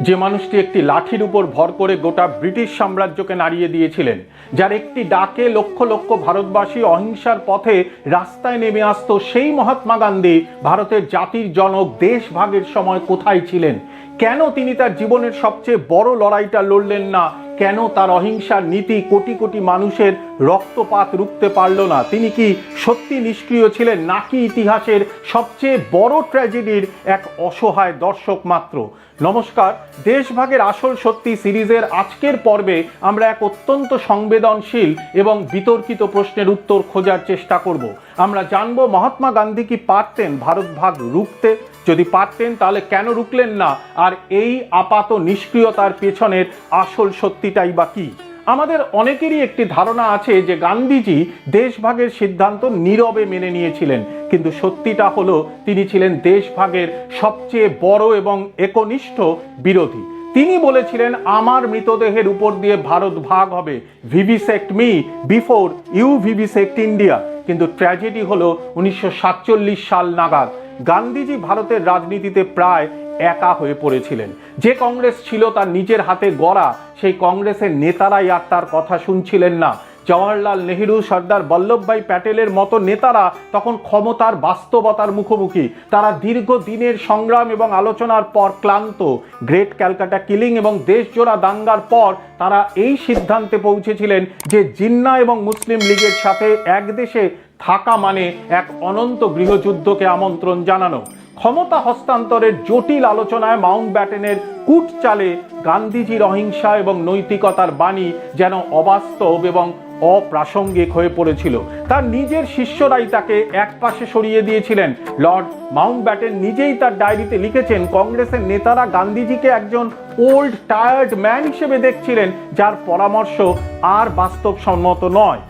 যে মানুষটি একটি লাঠির উপর ভর করে গোটা ব্রিটিশ সাম্রাজ্যকে নাড়িয়ে দিয়েছিলেন, যার একটি ডাকে লক্ষ লক্ষ ভারতবাসী অহিংসার পথে রাস্তায় নেমে আসত সেই মহাত্মা গান্ধী, ভারতের জাতির জনক দেশ ভাগের সময় কোথায় ছিলেন? কেন তিনি তার জীবনের সবচেয়ে বড় লড়াইটা লড়লেন না? কেন তার অহিংসার নীতি কোটি কোটি মানুষের রক্তপাত রুখতে পারল না? তিনি কি সত্যি নিষ্ক্রিয় ছিলেন নাকি ইতিহাসের সবচেয়ে বড় ট্র্যাজেডির এক অসহায় দর্শক মাত্র? নমস্কার, দেশভাগের আসল সত্যি সিরিজের আজকের পর্বে আমরা এক অত্যন্ত সংবেদনশীল এবং বিতর্কিত প্রশ্নের উত্তর খোঁজার চেষ্টা করব। আমরা জানব মহাত্মা গান্ধী কি পারতেন ভারত ভাগ রুখতে? যদি পারতেন তাহলে কেন রুখলেন না? আর এই আপাত নিষ্ক্রিয়তার পেছনের আসল সত্যিটাই বা কী? আমাদের অনেকেরই একটি ধারণা আছে যে গান্ধীজি দেশভাগের সিদ্ধান্ত নীরবে মেনে নিয়েছিলেন। কিন্তু সত্যিটা হলো, তিনি ছিলেন দেশভাগের সবচেয়ে বড় এবং একনিষ্ঠ বিরোধী। তিনি বলেছিলেন, আমার মৃতদেহের উপর দিয়ে ভারত ভাগ হবে। Vivisect me, before you vivisect India. কিন্তু ট্র্যাজেডি হলো উনিশশো সাতচল্লিশ সাল নাগাদ। গান্ধীজি ভারতের রাজনীতিতে প্রায় একা হয়ে পড়েছিলেন। যে কংগ্রেস ছিল তার নিজের হাতে গড়া, সেই কংগ্রেসের নেতারাই আর তার কথা শুনছিলেন না। জওয়াহরলাল নেহেরু, সর্দার বল্লভভাই প্যাটেলের মতো নেতারা তখন ক্ষমতার বাস্তবতার মুখোমুখি। তারা দীর্ঘ দিনের সংগ্রাম এবং আলোচনার পর ক্লান্ত। গ্রেট ক্যালকাটা কিলিং এবং দেশজোড়া দাঙ্গার পর তারা এই সিদ্ধান্তে পৌঁছেছিলেন যে জিন্না এবং মুসলিম লীগের সাথে এক দেশে থাকা মানে এক অনন্ত গৃহযুদ্ধকে আমন্ত্রণ জানানো। ক্ষমতা হস্তান্তরের জটিল আলোচনায় মাউন্ট ব্যাটেনের কূট চালে গান্ধীজির অহিংসা এবং নৈতিকতার বাণী যেন অবাস্তব এবং অপ্রাসঙ্গিক হয়ে পড়েছিল। তার নিজের শিষ্যরাই তাকে একপাশে সরিয়ে দিয়েছিলেন। লর্ড মাউন্ট ব্যাটেন নিজেই তার ডায়েরিতে লিখেছেন, কংগ্রেসের নেতারা গান্ধীজিকে একজন ওল্ড টায়ার্ড ম্যান হিসেবে দেখছিলেন, যার পরামর্শ আর বাস্তবসম্মত নয়।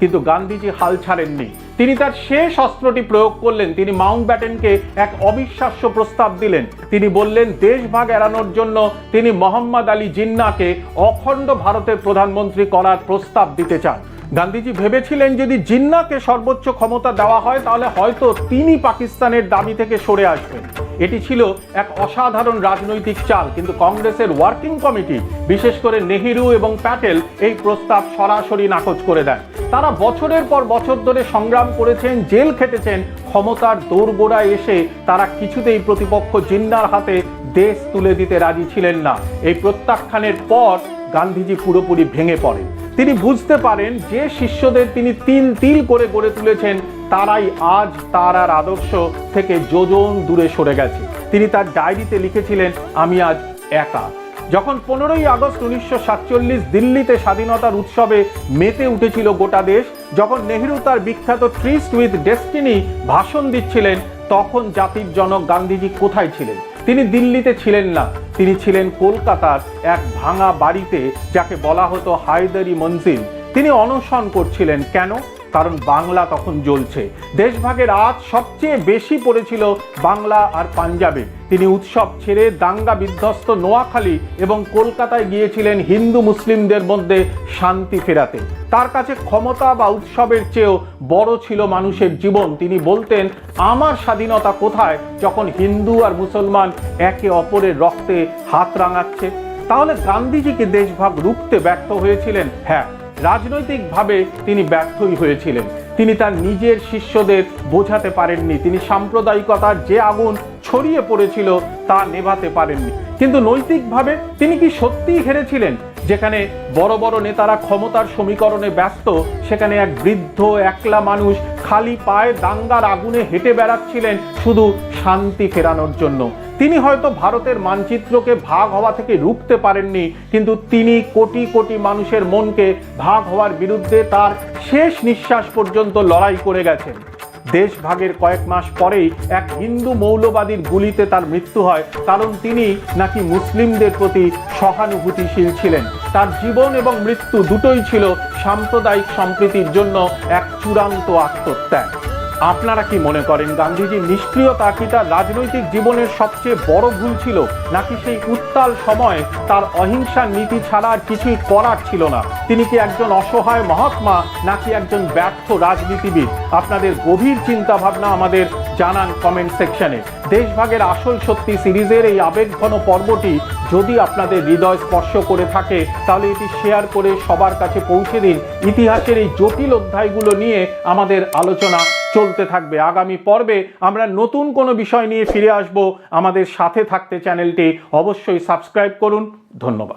কিন্তু গান্ধীজি হাল ছাড়েননি। তিনি তার শেষ অস্ত্রটি প্রয়োগ করলেন। তিনি মাউন্ট ব্যাটেনকে এক অবিশ্বাস্য প্রস্তাব দিলেন। তিনি বললেন, দেশভাগ এড়ানোর জন্য তিনি মোহাম্মদ আলী জিন্নাকে অখণ্ড ভারতের প্রধানমন্ত্রী করার প্রস্তাব দিতে চান। গান্ধীজি ভেবেছিলেন, যদি জিন্নাকে সর্বোচ্চ ক্ষমতা দেওয়া হয়, তাহলে হয়তো তিনি পাকিস্তানের দাবি থেকে সরে আসবেন। এটি ছিল এক অসাধারণ রাজনৈতিক চাল, কিন্তু কংগ্রেসের ওয়ার্কিং কমিটি, বিশেষ করে নেহেরু এবং প্যাটেল, এই প্রস্তাব সরাসরি নাকচ করে দেন। তারা বছরের পর বছর ধরে সংগ্রাম করেছেন, জেল খেটেছেন, ক্ষমতার দোরগোড়ায় এসে তারা কিছুতেই প্রতিপক্ষ জিন্নার হাতে দেশ তুলে দিতে রাজি ছিলেন না। এই প্রত্যাখ্যানের পর গান্ধীজি পুরোপুরি ভেঙে পড়েন। তিনি বুঝতে পারেন, যে শিষ্যদের তিনি তিল তিল করে গড়ে তুলেছেন তারাই আজ তার আর আদর্শ থেকে যোজন দূরে সরে গেছে। তিনি তার ডায়েরিতে লিখেছিলেন, আমি আজ একা। যখন পনেরোই আগস্ট উনিশশো সাতচল্লিশ দিল্লিতে স্বাধীনতার উৎসবে মেতে উঠেছিল গোটা দেশ, যখন নেহেরু তার বিখ্যাত ট্রিস্ট উইথ ডেস্টিনি ভাষণ দিচ্ছিলেন, তখন জাতির জনক গান্ধীজি কোথায় ছিলেন? তিনি দিল্লিতে ছিলেন না, তিনি ছিলেন কলকাতার এক ভাঙা বাড়িতে, যাকে বলা হতো হায়দারি মঞ্জিল। তিনি অনশন করছিলেন, কেন? কারণ বাংলা তখন জ্বলছে। দেশভাগের আজ সবচেয়ে বেশি পড়েছিল বাংলা আর পাঞ্জাবে। তিনি উৎসব ছেড়ে দাঙ্গা বিধ্বস্ত নোয়াখালী এবং কলকাতায় গিয়েছিলেন হিন্দু মুসলিমদের মধ্যে শান্তি ফেরাতে। তার কাছে ক্ষমতা বা উৎসবের চেয়েও বড় ছিল মানুষের জীবন। তিনি বলতেন, আমার স্বাধীনতা কোথায় যখন হিন্দু আর মুসলমান একে অপরের রক্তে হাত রাঙাচ্ছে? তাহলে গান্ধীজিকে দেশভাগ রুখতে ব্যর্থ হয়েছিলেন? হ্যাঁ রাজনৈতিকভাবে তিনি ব্যর্থই হয়েছিলেন। তিনি তার নিজের শিষ্যদের বোঝাতে পারেননি। তিনি সাম্প্রদায়িকতার যে আগুন ছড়িয়ে পড়েছিল তা নেভাতে পারেননি। কিন্তু নৈতিকভাবে তিনি কি সত্যিই হেরেছিলেন? যেখানে বড় বড় নেতারা ক্ষমতার সমীকরণে ব্যস্ত, সেখানে এক বৃদ্ধ, একলা মানুষ খালি পায়ে দাঙ্গার আগুনে হেঁটে বেড়াচ্ছিলেন শুধু শান্তি ফেরানোর জন্য। তিনি হয়তো ভারতের মানচিত্রকে ভাগ হওয়া থেকে রুখতে পারেননি, কিন্তু তিনি কোটি কোটি মানুষের মনকে ভাগ হওয়ার বিরুদ্ধে তার শেষ নিঃশ্বাস পর্যন্ত লড়াই করে গেছেন। দেশ ভাগের কয়েক মাস পরেই এক হিন্দু মৌলবাদীর গুলিতে তার মৃত্যু হয়, কারণ তিনি নাকি মুসলিমদের প্রতি সহানুভূতিশীল ছিলেন। তার জীবন এবং মৃত্যু দুটোই ছিল সাম্প্রদায়িক সম্প্রীতির জন্য এক চূড়ান্ত আত্মত্যাগ। আপনারা কি মনে করেন গান্ধীজির নিষ্ক্রিয়তা কি তার রাজনৈতিক জীবনের সবচেয়ে বড় ভুল ছিল, নাকি সেই উত্তাল সময় তার অহিংসার নীতি ছাড়া আর কিছুই করার ছিল না? তিনি কি একজন অসহায় মহাত্মা, নাকি একজন ব্যর্থ রাজনীতিবিদ? আপনাদের গভীর চিন্তা ভাবনা আমাদের জানান কমেন্ট সেকশনে দেশভাগের আসল সত্যি সিরিজের এই আবেগঘন পর্বটি যদি আপনাদের হৃদয় স্পর্শ করে থাকে, তাহলে এটি শেয়ার করে সবার কাছে পৌঁছে দিন। ইতিহাসের এই জটিল অধ্যায়গুলো নিয়ে আমাদের আলোচনা চলতে থাকবে। আগামী পর্বে আমরা নতুন কোনো বিষয় নিয়ে ফিরে আসব। আমাদের সাথে থাকতে চ্যানেলটি অবশ্যই সাবস্ক্রাইব করুন। ধন্যবাদ।